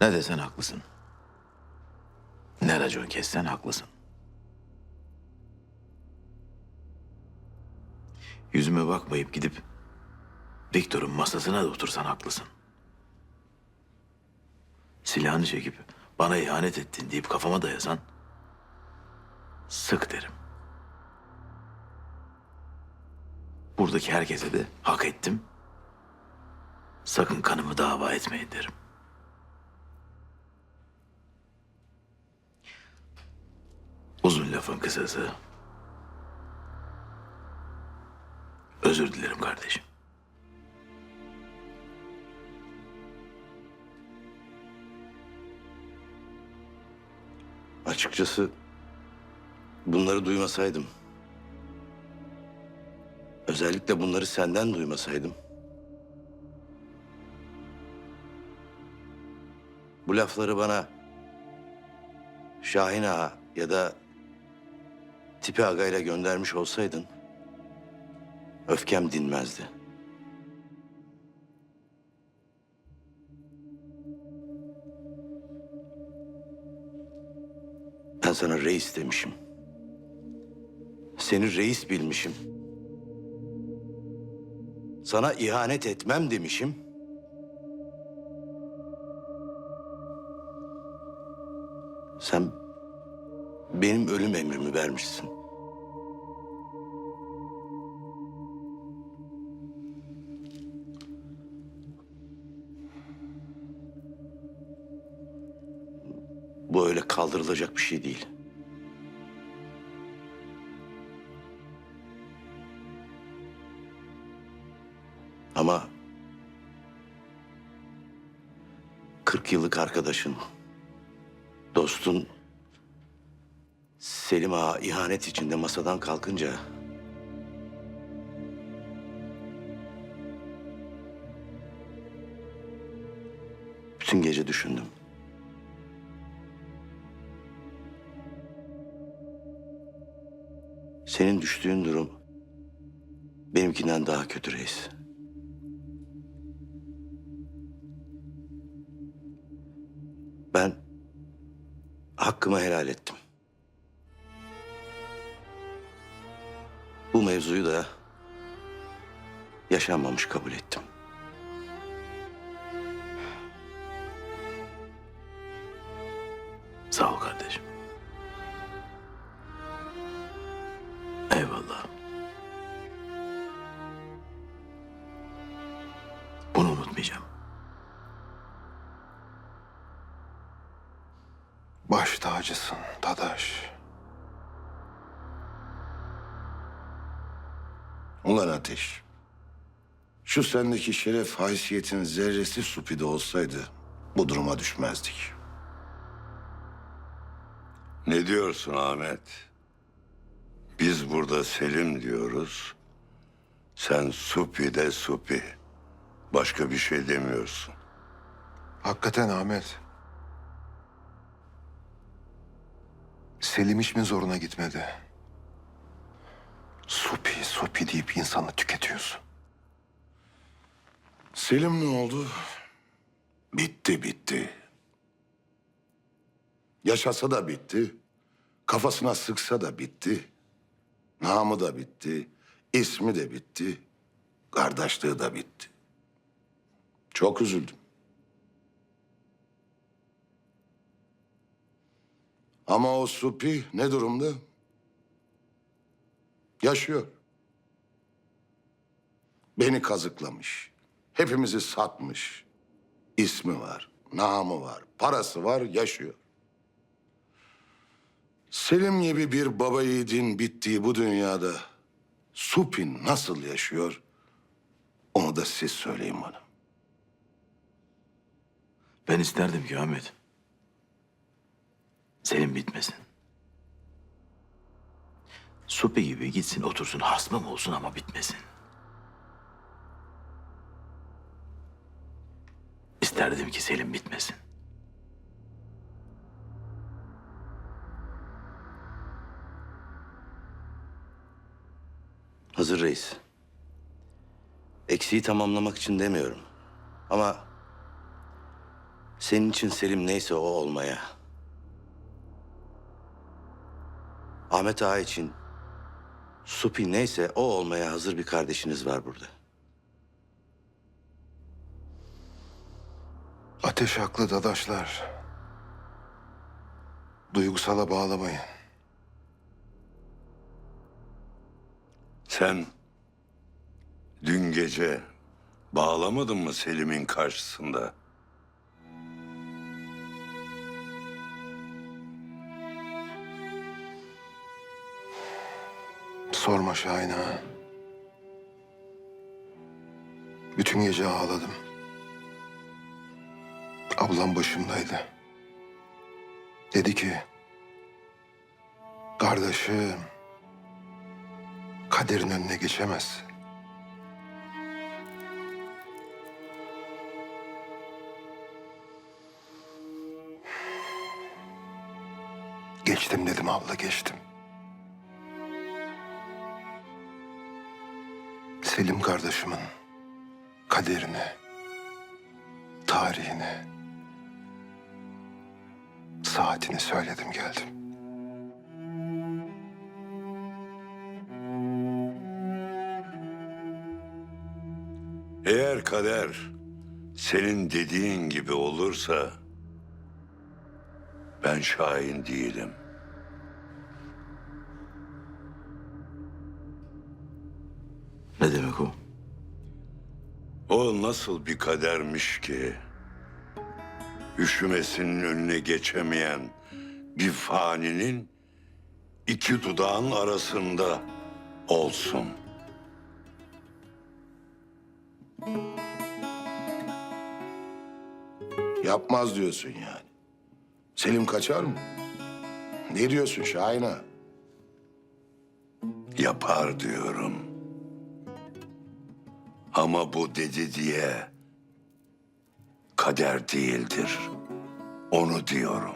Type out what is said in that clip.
Ne desen haklısın. Ne racon kessen haklısın. Yüzüme bakmayıp gidip Viktor'un masasına da otursan haklısın. Silahını çekip bana ihanet ettin deyip kafama dayasan sık derim. Buradaki herkese de hak ettim. Sakın kanımı dava etmeyin derim. Lafın kısası. Özür dilerim kardeşim. Açıkçası bunları duymasaydım. Özellikle bunları senden duymasaydım. Bu lafları bana Şahin Ağa ya da Tipi Aga ile göndermiş olsaydın öfkem dinmezdi. Ben sana reis demişim. Seni reis bilmişim. Sana ihanet etmem demişim. Sen benim ölüm emrimi vermişsin. Bu öyle kaldırılacak bir şey değil. Ama 40 yıllık arkadaşın, dostun Selim Ağa ihanet içinde masadan kalkınca bütün gece düşündüm. Senin düştüğün durum benimkinden daha kötü reis. Ben hakkımı helal ettim. Bu mevzuyu da yaşanmamış kabul ettim. Eyvallah. Bunu unutmayacağım. Baş tacısın Dadaş. Ulan Ateş. Şu sendeki şeref haysiyetin zerresi supide olsaydı bu duruma düşmezdik. Ne diyorsun Ahmet? Biz burada Selim diyoruz. Sen Supi de Supi. Başka bir şey demiyorsun. Hakikaten Ahmet. Selim hiç mi zoruna gitmedi? Supi, supi deyip insanı tüketiyorsun. Selim ne oldu? Bitti, bitti. Yaşasa da bitti. Kafasına sıksa da bitti. Namı da bitti. ismi de bitti. Kardeşliği de bitti. Çok üzüldüm. Ama o Supi ne durumda? Yaşıyor. Beni kazıklamış. Hepimizi satmış. İsmi var, namı var, parası var, yaşıyor. Selim gibi bir baba yiğidin bittiği bu dünyada Supi nasıl yaşıyor? Onu da siz söyleyin bana. Ben isterdim ki Ahmet. Senin bitmesin. Supi gibi gitsin otursun hasmım olsun ama bitmesin. İsterdim ki Selim bitmesin. Hazır reis. Eksiği tamamlamak için demiyorum. Ama Senin için Selim neyse o olmaya. Ahmet Ağa için Supi neyse o olmaya hazır bir kardeşiniz var burada. Ateş haklı dadaşlar. Duygusala bağlamayın. Sen dün gece bağlamadın mı Selim'in karşısında? Sorma Şahin ağa. Bütün gece ağladım. Ablam başımdaydı. Dedi ki... Kardeşim... Kaderin önüne geçemezsin. Geçtim dedim abla geçtim. Selim kardeşimin kaderini, tarihini, saatini söyledim geldim. Eğer kader senin dediğin gibi olursa ben şahin değilim. Ne demek o? O nasıl bir kadermiş ki üşümesinin önüne geçemeyen bir faninin iki dudağın arasında olsun. Yapmaz diyorsun yani. Selim kaçar mı? Ne diyorsun Şahin ağa? Yapar diyorum. Ama bu dedi diye kader değildir. Onu diyorum.